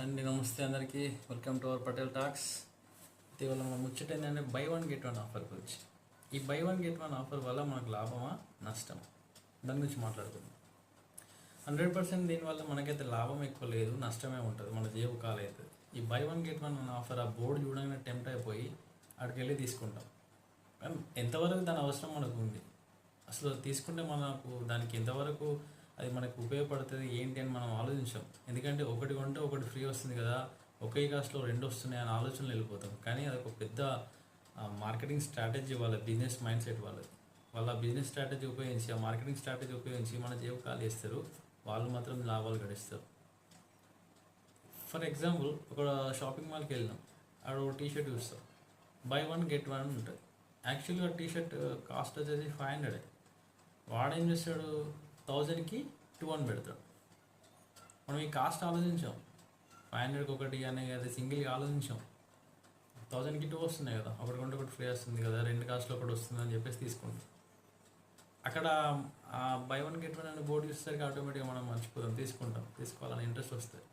And నమస్తే అందరికీ. Welcome to our Patel talks ఇటీవల మన ముచ్చట ఏంటంటే buy one get one offer గురించి. ఈ buy one get one offer వల్ల మనకు లాభమా నష్టమా? దాని గురించి మాట్లాడుకుందాం. హండ్రెడ్ పర్సెంట్ దీనివల్ల మనకైతే లాభం ఎక్కువ లేదు నష్టమే ఉంటుంది మన జేబు కాలేదు ఈ buy one get one offer ఆ బోర్డు చూడగానే టెంప్ట్ అయిపోయి అక్కడికి వెళ్ళి తీసుకుంటాం ఎంతవరకు దాని అవసరం మనకు ఉంది? అసలు తీసుకుంటే మనకు దానికి ఎంతవరకు అది మనకు ఉపయోగపడుతుంది ఏంటి అని మనం ఆలోచించాం. ఎందుకంటే ఒకటి కొంటే ఒకటి ఫ్రీ వస్తుంది కదా ఒకే కాస్ట్లో రెండు వస్తున్నాయి అనే ఆలోచనలు వెళ్ళిపోతాం. కానీ అది ఒక పెద్ద మార్కెటింగ్ స్ట్రాటజీ వాళ్ళ బిజినెస్ మైండ్ సెట్ వాళ్ళది. వాళ్ళ బిజినెస్ స్ట్రాటజీ ఉపయోగించి ఆ మార్కెటింగ్ స్ట్రాటజీ ఉపయోగించి మన జేబు ఖాళీ చేస్తారు. వాళ్ళు మాత్రం లాభాలు గడిస్తారు. ఫర్ ఎగ్జాంపుల్ ఒక షాపింగ్ మాల్కి వెళ్ళినాం. అక్కడ ఒక టీ షర్ట్ చూస్తాం. బై వన్ గెట్ వన్ ఉంటుంది. యాక్చువల్గా టీ షర్ట్ కాస్ట్ వచ్చేసి ఫైవ్ హండ్రెడ్. వాడేం చేస్తాడు? థౌజండ్కి టూ అని పెడతాడు. మనం ఈ కాస్ట్ ఆలోచించాం. ఫైవ్ హండ్రెడ్కి ఒకటి అనే కదా సింగిల్గా ఆలోచించాం. థౌజండ్కి టూ వస్తున్నాయి కదా ఒకటి కొంటే ఒకటి ఫ్రీ వస్తుంది కదా రెండు కాస్ట్లో ఒకటి వస్తుంది అని చెప్పేసి తీసుకుంటాం అక్కడ బై వన్ గెట్ వన్ అనే బోర్డు చూసేసరికి ఆటోమేటిక్గా మనం మర్చిపోతాం తీసుకుంటాం. తీసుకోవాలని ఇంట్రెస్ట్ వస్తుంది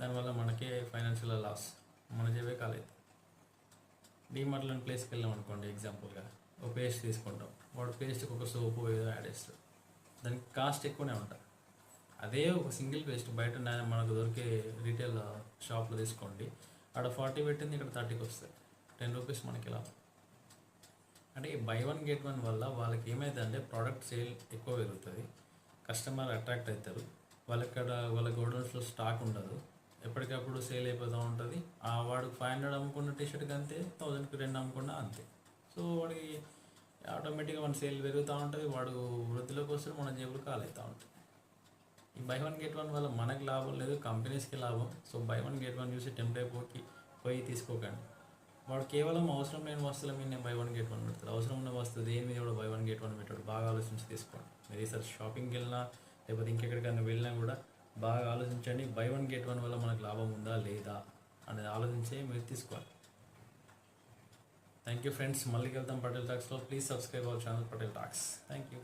దానివల్ల మనకే ఫైనాన్షియల్ లాస్. మన జేబే కాలేదు. డీమార్ట్ లాంటి ప్లేస్కి వెళ్ళాం అనుకోండి ఎగ్జాంపుల్గా. ఒక పేస్ట్ తీసుకుంటాం. వాడు పేస్ట్కి ఒక సోపు ఏదో యాడ్ చేస్తాడు. దానికి కాస్ట్ ఎక్కువనే ఉంటుంది అదే ఒక సింగిల్ పేస్ట్ బయట మనకు దొరికే రీటైల్ షాప్లో తీసుకోండి. ఆడ ఫార్టీ పెట్టింది ఇక్కడ థర్టీకి వస్తుంది టెన్ రూపీస్ మనకి ఇలా. అంటే ఈ బై వన్ గెట్ వన్ వల్ల వాళ్ళకి ఏమైందంటే ప్రోడక్ట్ సేల్ ఎక్కువ పెరుగుతుంది కస్టమర్ అట్రాక్ట్ అవుతారు వాళ్ళక్కడ వాళ్ళ గోడౌన్స్లో స్టాక్ ఉండదు. ఎప్పటికప్పుడు సేల్ అయిపోతూ ఉంటుంది. ఆ వాడు ఫైవ్ హండ్రెడ్ అమ్ముకున్న టీషర్ట్కి అంతే థౌజండ్కి రెండు అమ్ముకున్నా అంతే. సో వాడికి ఆటోమేటిక్గా మన సేల్ పెరుగుతూ ఉంటుంది వాడు వృద్ధిలోకి వస్తే మన జేబులు కాలవుతూ ఉంటుంది. ఈ బై వన్ గెట్ వన్ వల్ల మనకు లాభం లేదు కంపెనీస్కి లాభం. So buy one get one చూసి టెంప్ అయిపోయి పోయి తీసుకోకండి. వాడు కేవలం అవసరం లేని వస్తువుల మీద బై వన్ గెట్ వన్ పెడతాడు. అవసరం ఉన్న వస్తువు దేని మీద కూడా బై వన్ గెట్ వన్ పెట్టాడు. బాగా ఆలోచించి తీసుకోండి. మీరు ఈసారి షాపింగ్కి వెళ్ళినా లేకపోతే ఇంకెక్కడికైనా వెళ్ళినా కూడా బాగా ఆలోచించండి. బై వన్ గెట్ వన్ వల్ల మనకు లాభం ఉందా లేదా అనేది ఆలోచించే మీరు తీసుకోవాలి. Thank you friends. Malik Eltham Patel Talks. Please subscribe our channel Patel Talks. Thank you.